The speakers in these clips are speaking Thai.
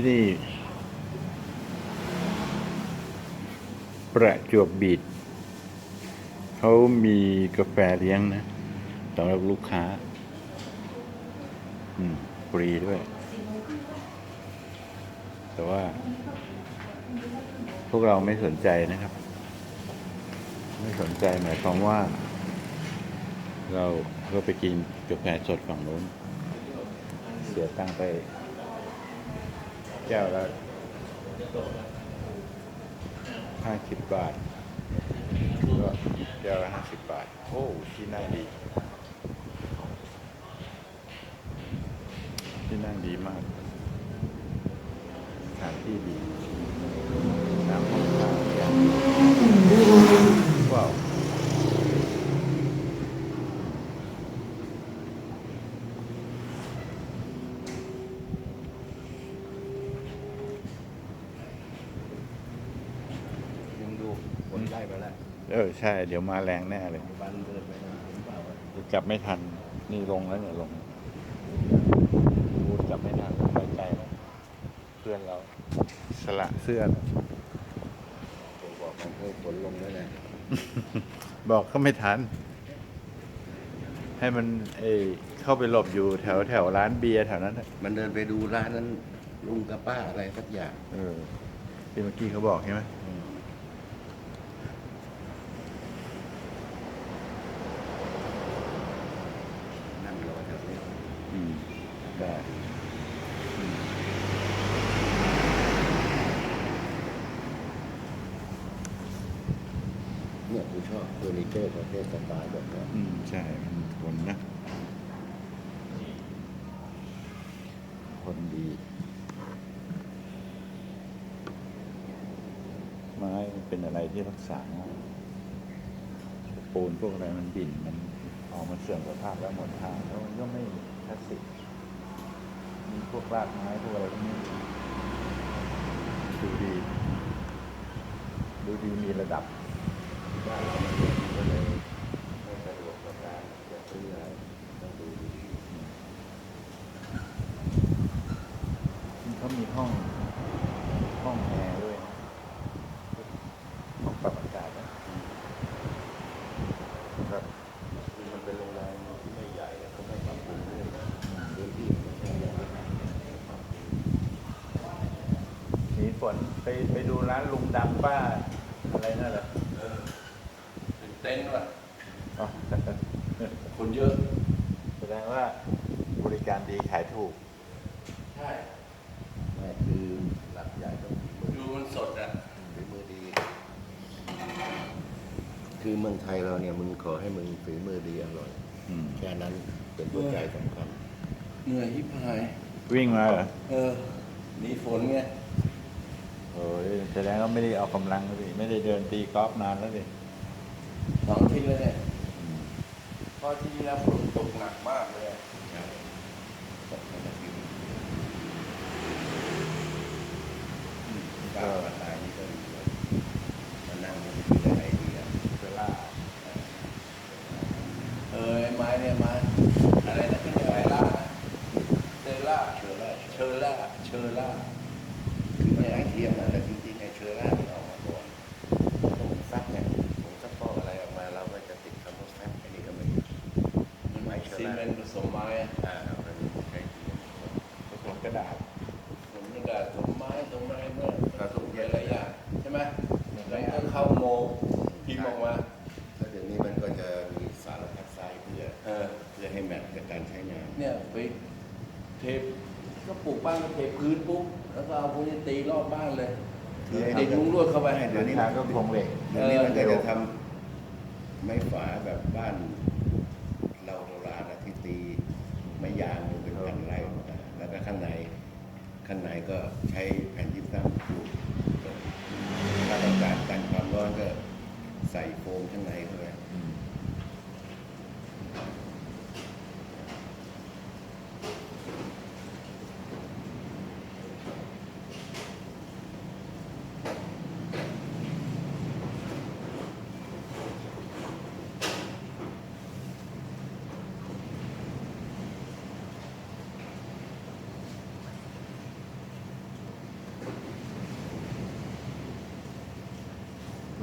ที่นี่ ประจวบบีดเขามีกาแฟเลี้ยงนะสำหรับลูกค้า อืมฟรีด้วย แต่ว่า พวกเราไม่สนใจนะครับ ไม่สนใจหมายความว่า เราก็ไปกินกาแฟสดฝั่งนู้น เสียตังไป แก้วละห้าสิบบาทก็แก้วละห้าสิบบาท โอ้ที่นั่งดี ที่นั่งดีมากสถานที่ดี น้ำห้องท่าอย่างดีว้าว ยังดูคนไล่ไปแล้ว เออ ใช่ เดี๋ยวมาแรงแน่เลยบันเดินไปนะเห็นเปล่าวะกลับไม่ทัน นี่ลงแล้วเนี่ยลงพูดกลับไม่ทันไปไกลแล้วเพื่อนเราสละเสื้อแล้วผมบอกมันเพิ่มฝนลงแล้วนะบอกเขาไม่ทัน ให้มันเอยเข้าไปหลบอยู่แถวแถวร้านเบียร์แถวนั้นน่ะมันเดินไปดูร้านนั้นลุงกับป้าอะไรสักอย่าง เออที่เมื่อกี้เขาบอกใช่ไหม นั่งรอแถวนี้ อืมได้อืม เนี่ยกู ชอบเฟอร์นิเจอร์ประเภทสไตล์แบบเนี้ยอืมใช่มันทนนะคนดี ไม้มันเป็นอะไรที่รักษาง่ายปูนพวกอะไรมันบิ่นมันออกมาเสื่อมสภาพแล้วหมดทางแล้วมันก็ไม่คลาสสิกมีพวกรากไม้พวกอะไรพวกนี้ดูดี ดูดีมีระดับที่ บ้านเรามันเนี่ยมันก็เลยไม่สะดวกกับการจะซื้ออะไรต้องดูดีเขามีห้อง ห้องแอร์ด้วยนะห้องปรับอากาศนะแบบ ๆคือมันเป็นโรงแรมที่ไม่ใหญ่อะเขาไม่ปรับปรุงเลยพื้นที่มันไม่ใหญ่ หนีฝนไปไปดูร้านลุงดำป้า อะไรนั่นเหรอ เออเป็นเต็นท์ว่ะ อ๋อ คนเยอะ แสดงว่าบริการดีขายถูก ใช่ไม่คือหลักใหญ่ต้องฝีมือดูมันสดอะฝีมือดี คือเมืองไทยเราเนี่ยมึงขอให้มึงฝีมือดีอร่อยอืม แค่นั้นเป็นหัวใจสำคัญเหนื่อยที่พาย วิ่งมาเหรอเออหนีฝนไงโอ้ยแสดงว่าไม่ได้ออกกำลังเลยไม่ได้เดินตีกอล์ฟนานแล้วดิสองอาทิตย์แล้วเนี่ยเพราะที่นี่แล้วฝนตกหนักมากเลยตกมาจากดินก้าวมาตายนี่ก็ดีเลยมานั่งมันคือได้ไอเดียเวลาเออไอ้ไม้เนี่ยไม้อะไรนะที่เรียกอะไรล่าเชอร่าเชอร่าเชอร่าเชอร่าคือมันไอเทียมนะแต่จริงๆไอ้เชอร่ามันออกมาก่อนผงซักเนี่ยผงซักฟอกอะไรออกมาเราก็จะติดคำว่าแฟบไอ้นี่ก็ไม่มี มัน ไม้เชอ ซี ร่า เมนต์ผสมไม้อะ อ่ามันใช้เทียม ผสมกระดาษ ผมนี่ก็สมไม้สมไม้เมื่อผสมหลายๆอย่างใช่ไหมแล้วก็เข้าโมพิมพ์ออกมา แล้วเดี๋ยวนี้มันก็จะมีสารพัดไซส์เพื่อ เออ เพื่อ ให้แมทกับการใช้งาน เนี่ยไปเทปก็ปลูกบ้านก็เทพื้นปุ๊บแล้วก็เอาพวกนี้ตีรอบบ้านเลยคือติดมุ้งลวดเข้าไปให้เดินทางก็คงเหล็ก เดี๋ยวนี้มันก็จะทำไม้ฝาแบบบ้าน เราโบราณนะที่ตีไม้ยางเป็นแผ่นไรอ่าแล้วก็ข้างในข้างในก็ใช้แผ่นยิบซ้ำปลูกถ้าต้องการกันความร้อนก็ใส่โฟมข้างในเข้าไป อืม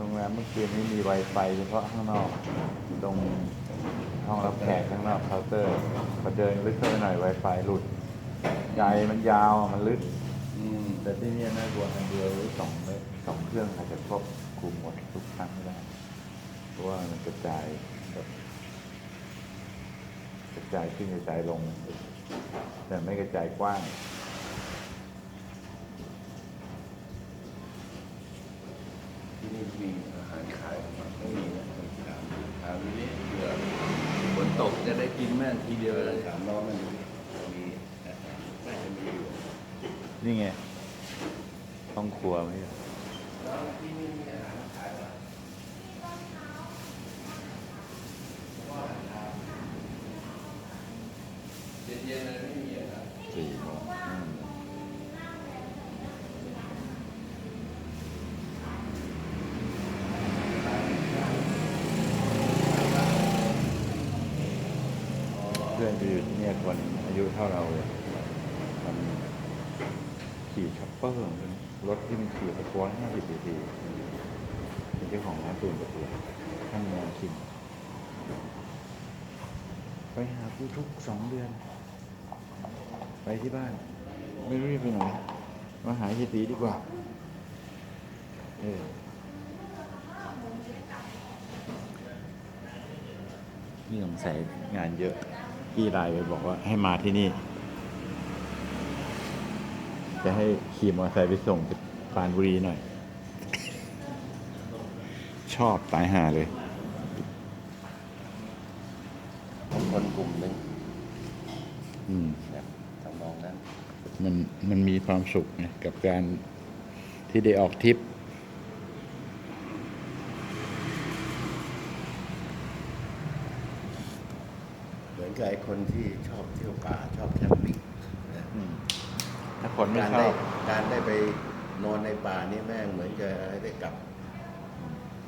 งแรมเมื่อคืนนี้มี Wi-Fi เฉพาะข้างนอก ตรงห้องรับแขกข้างนอกเคาน์เตอร์พอเดินลึกเข้าไปหน่อย Wi-Fi หลุดใหญ่มันยาวมันลึก อืมแต่ที่เนี่ยน่ากลัวอันเดียวหรือสองเมตรสองเครื่องอาจจะครอบคลุมหมดทุกครั้งไม่ได้ เพราะว่ามันกระจายแบบกระจายขึ้นกระจายลง แต่ไม่กระจายกว้าง นี่มีอาหารขายไมไม่มีนะถามถามนี้เผื่อฝนตกจะได้กินแม่งทีเดียวเลยถามน้องมันดูมีน่าจะมีอยู่นี่ไงห้องครัวไม่ใช่ที่นี่มีอาหารขายไหมเย็นๆเลย อายุเท่าเราเลยมันขี่ช็อปเปอร์เป็นรถที่มันขี่ตะกอนห้าสิบปีทีเป็นเจ้าของร้านปืนประตูข้างแนวคิมไปหาผู้ทุกสองเดือน ไปที่บ้าน ไม่รู้จะไปไหนมาหาเฮียตีดีกว่า เออนี่สงสัยงานเยอะ พี่ไลน์ไปบอกว่าให้มาที่นี่ จะให้ขี่มอเตอร์ไซค์ไปส่งที่ปรานบุรีหน่อย ชอบตายห่าเลยของคนกลุ่มหนึ่งอืมแบบทำนองนั้น มันมันมีความสุขไงกับการที่ได้ออกทริป มือนกับไอ้คนที่ชอบเที่ยวป่าชอบแคมปิ้งนะอืมถ้าคนไม่การชได้อบการได้ไปนอนในป่านี่แม่งเหมือนจะได้กลับ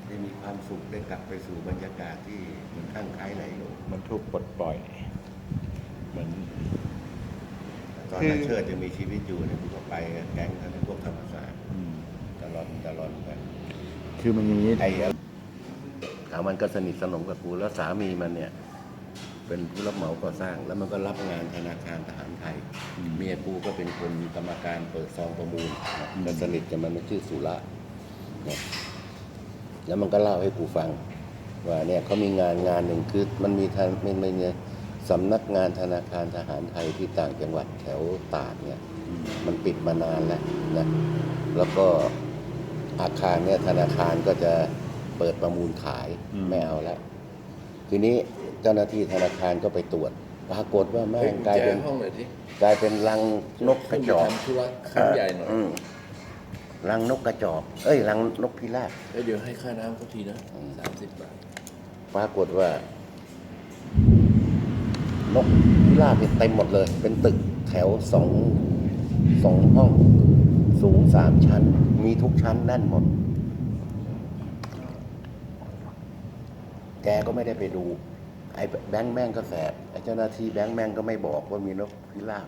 ได้มีความสุขได้กลับไปสู่บรรยากาศที่มันข้างคล้ายไหลลงมันถูกปลดปล่อย เหมือน ตอนคือนั้นเชิดยังมีชีวิตอยู่เนี่ยกูก็ไปกับแก๊งกันพวกธรรมศาสตร์อืมตลอดตลอดไป คือมันอย่างนี้ ไอ้ถามมันก็สนิทสนมกับกูแล้วสามีมันเนี่ย เป็นผู้รับเหมาก่อสร้าง แล้วมันก็รับงานธนาคารทหารไทย เมียกูก็เป็นคนกรรมการเปิดซองประมูลนะก็สนิทกับมันมันชื่อสุระนะแล้วมันก็เล่าให้กูฟัง ว่าเนี่ยเขามีงานงานหนึ่งคือมันมีทางมันมีเนี่ยสำนักงานธนาคารทหารไทยที่ต่างจังหวัดแถวตากเนี่ย มันปิดมานานแล้วนะแล้วก็อาคารเนี่ยธนาคารก็จะเปิดประมูลขายอืมไม่เอาแล้ว ทีนี้เจ้าหน้าที่ธนาคารก็ไปตรวจ ปรากฏว่าแม่เฮ้ยงกลายแจเป็นห้องหน่อยสิกลายเป็นรังนกกระจอก ขึ้นไปทำธุระครั้งใหญ่หน่อยมรังนกกระจอก เอ้ยรังนกพิราบ แล้วเดี๋ยวให้ค่าน้ำเขาทีนะอืม สามสิบบาทปรากฏว่า นกพิราบเนี่ยเต็มหมดเลย เป็นตึกแถวสองสองห้อง สูงสามชั้น มีทุกชั้นแน่นหมด กก็ไม่ได้ไปดู ไอ้แบงค์แม่งก็แสบไอ้เจ้าหน้าที่แบงค์แม่งก็ไม่บอกว่ามีนกพิราบ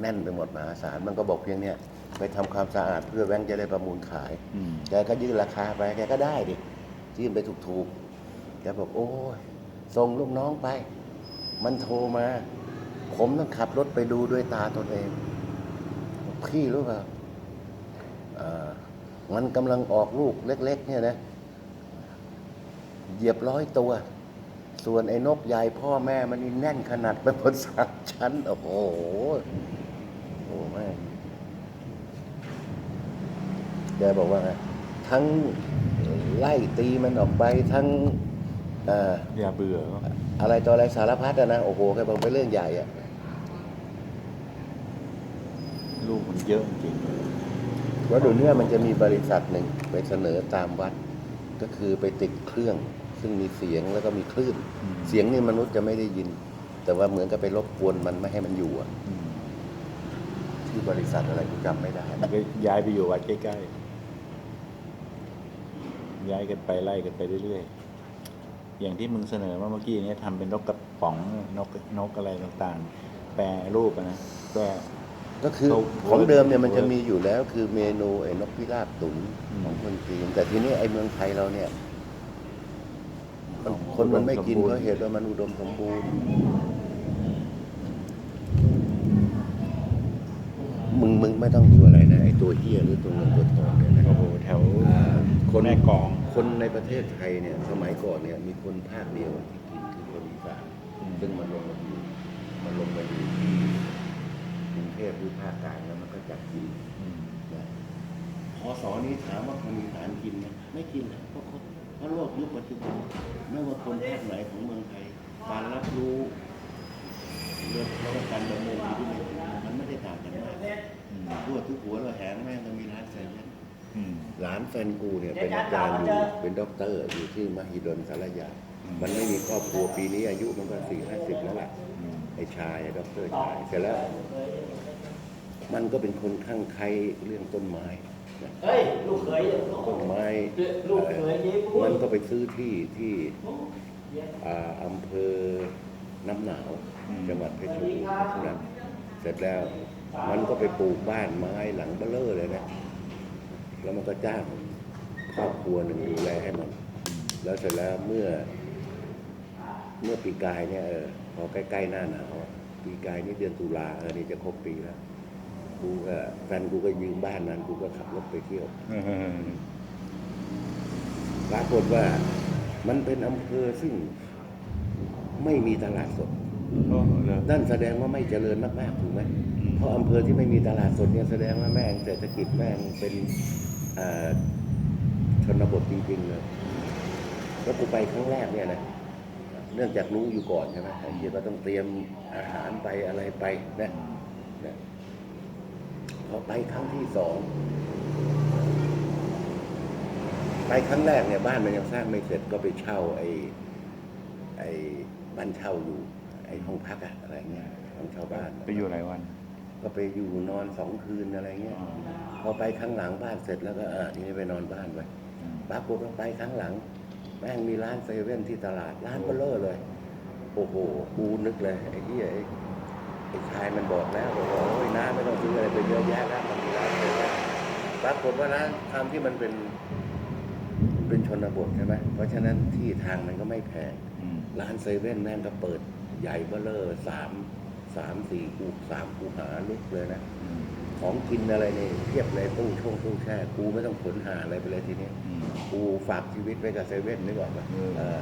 แน่นไปหมดมหาศาลมันก็บอกเพียงเนี่ย ไปทำความสะอาดเพื่อแบงค์จะได้ประมูลขายอืมแกก็ยื่นราคาไปแกก็ได้ดิยื่นไปถูกๆแกบอกโอ้ยส่งลูกน้องไป มันโทรมา ผมต้องขับรถไปดูด้วยตาตนเองบอกพี่รู้เปล่าอ่ามันกำลังออกลูกเล็ก ๆ เนี่ยนะ เหยียบร้อยตัว ส่วนไอ้นกใหญ่พ่อแม่มันนี่แน่นขนาดไปบนสามชั้น โอ้โหโอ้แม่งแกบอกว่าไงทั้งไล่ตีมันออกไปทั้งเอ่ออย่าเบื่อ อะไรต่ออะไรสารพัดอะนะ โอ้โหแกบอกเป็นเรื่องใหญ่อะลูกมันเยอะจริงเพราะเดี๋ยวนี้มันจะมีบริษัทหนึ่งไปเสนอตามวัด ก็คือไปติดเครื่อง ซึ่งมีเสียงแล้วก็มีคลื่นอืมเสียงนี่มนุษย์จะไม่ได้ยิน แต่ว่าเหมือนกับไปรบกวนมันไม่ให้มันอยู่อะอืมที่บริษัทอะไรกูจำไม่ได้มันก็ย้ายไปอยู่วัดใกล้ๆย้ายกันไปไล่กันไปเรื่อยๆอย่างที่มึงเสนอมาเมื่อกี้เนี้ทำเป็นนกกระป๋องนกนกอะไรต่างๆ แปรรูปอะนะแปรก็คือเขาของเดิมเนี่ยมันจะมีอยู่แล้ว คือเมนูไอ้นกพิราบตุ๋นอืมของคนจีนแต่ทีนี้ไอ้เมืองไทยเราเนี่ยมันอ๋อ คนมันไม่กินอุดมสมบูรณ์เพราะเหตุว่ามันอุดมสมบูรณ์ มึงมึงไม่ต้องดูอะไรนะไอ้ตัวเฮียหรือตัวเงินตัวทองเนี่ยนะ โอ้โหแถวอ่า คนแม่กลอง คนในประเทศไทยเนี่ย สมัยก่อนเนี่ย มีคนภาคเดียวที่กินคือคนอีสานอืม ซึ่งมันลงมาอยู่มันลงมาอยู่ที่กรุงเทพหรือภาคกลางแล้วมันก็จับกินอืมนะพอสอนี้ถามว่าคนอีสานกินไหมไม่กินนะเพราะคนเพ ราะโลกยุคปัจจุบันไม่ว่าคนภาคไหนของเมืองไทย การรับรู้เรื่องแล้วก็การดำเนินชีวิตในชีวิตมันไม่ได้ต่างกันมากอืมทั่วทุกหัวเราแหงแม่งก็มีร้านเซเว่นอืมหลานแฟนกูเนี่ยเป็นอาจารย์อยู่เป็นด็อกเตอร์อยู่ที่มหิดลสารยาอืมมันไม่มีครอบครัวปีนี้อายุมันก็สี่ห้าสิบแล้วล่ะอืมไอ้ชายด็อกเตอร์ชายเสร็จแล้ว มันก็เป็นคนข้างใครเรื่องต้นไม้นะ เฮ้ย ลูกเขยต้นไม้ลูกเขยเย้พูดมันก็ไปซื้อที่ที่อ่าอำเภอน้ำหนาวอืมจังหวัดเพชรบูรณ์เพราะฉะนั้นเสร็จแล้วมันก็ไปปลูกบ้านไม้หลังเบ้อเร่อเลยนะ แล้วมันก็จ้างครอบครัวหนึ่งดูแลให้มัน แล้วเสร็จแล้วเมื่อ เมื่อปีกายเนี่ยเออพอใกล้ๆหน้าหนาวอะปีกายนี่เดือนตุลาเออนี่จะครบปีแล้ว กูก็แฟนกูก็ยืมบ้านนั้นกูก็ขับรถไปเที่ยวเออปรากฏว่ามันเป็นอำเภอซึ่งไม่มีตลาดสดโอ้เหรอนั่นแสดงว่าไม่เจริญมากๆถูกไหมอืมเพราะอำเภอที่ไม่มีตลาดสดเนี่ยแสดงว่าแม่งเศรษฐกิจแม่งเป็นอ่าชนบทจริงๆเลยแล้วกูไปครั้งแรกเนี่ยนะเนื่องจากรู้อยู่ก่อนใช่ไหมไอ้เหี้ยก็ต้องเตรียมอาหารไปอะไรไปนะนะ พอไปครั้งที่สองไปครั้งแรกเนี่ยบ้านมันยังสร้างไม่เสร็จก็ไปเช่า ไอ้ไอ้บ้านเช่าอยู่ ไอ้ห้องพักอะอะไรเงี้ยห้องเช่าบ้านไปอยู่หลายวัน ก็ไปอยู่นอนสองคืนอะไรเงี้ยอ๋อพอไปครั้งหลังบ้านเสร็จแล้วก็เออทีนี้ไปนอนบ้านไปอืมปรากฏว่าไปครั้งหลังแม่งมีร้านเซเว่นที่ตลาดร้านเบลเลอร์เลย โอ้โหกูนึกเลยไอ้เหี้ยไอ้ ไอ้ชายมันบอกแล้วบอกว่าโอ้ยน้าไม่ต้องซื้ออะไรไปเยอะแยะแล้วมันมีร้านเซเว่นปรากฏว่าร้านทำที่มันเป็นเป็นชนบทใช่ไหมเพราะฉะนั้นที่ทางมันก็ไม่แพงร้านเซเว่นแม่งก็เปิดใหญ่เบ้อเลอร์สามสามสี่คูสามคูหาลุกเลยนะของกินอะไรเนี่ยเทียบเลยตู้ช่วงตู้แช่กูไม่ต้องขนหาอะไรไปเลยทีนี้กูฝากชีวิตไว้กับเซเว่นนึกออกปะเออเออ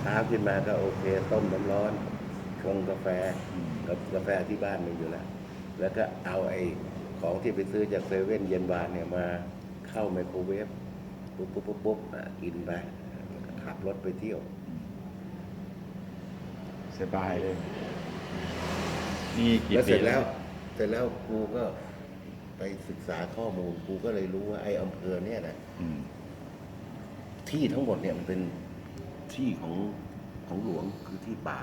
เช้าขึ้นมาก็โอเค ต้มน้ำร้อนชงกาแฟ กับกาแฟที่บ้านมีอยู่แล้ว แล้วก็เอาไอ้ของที่ไปซื้อจากเซเว่นเย็นวานเนี่ยมาเข้าไมโครเวฟปุ๊บปุ๊บปุ๊บปุ๊บอะกินไปขับรถไปเที่ยว สบายเลย นี่กี่แล้วเสปีร็จแล้ว เสร็จแล้วกูก็ไปศึกษาข้อมูล กูก็เลยรู้ว่าไอ้อำเภอเนี่ยนะอืมที่ทั้งหมดเนี่ยมันเป็นที่ของของหลวงคือที่ป่า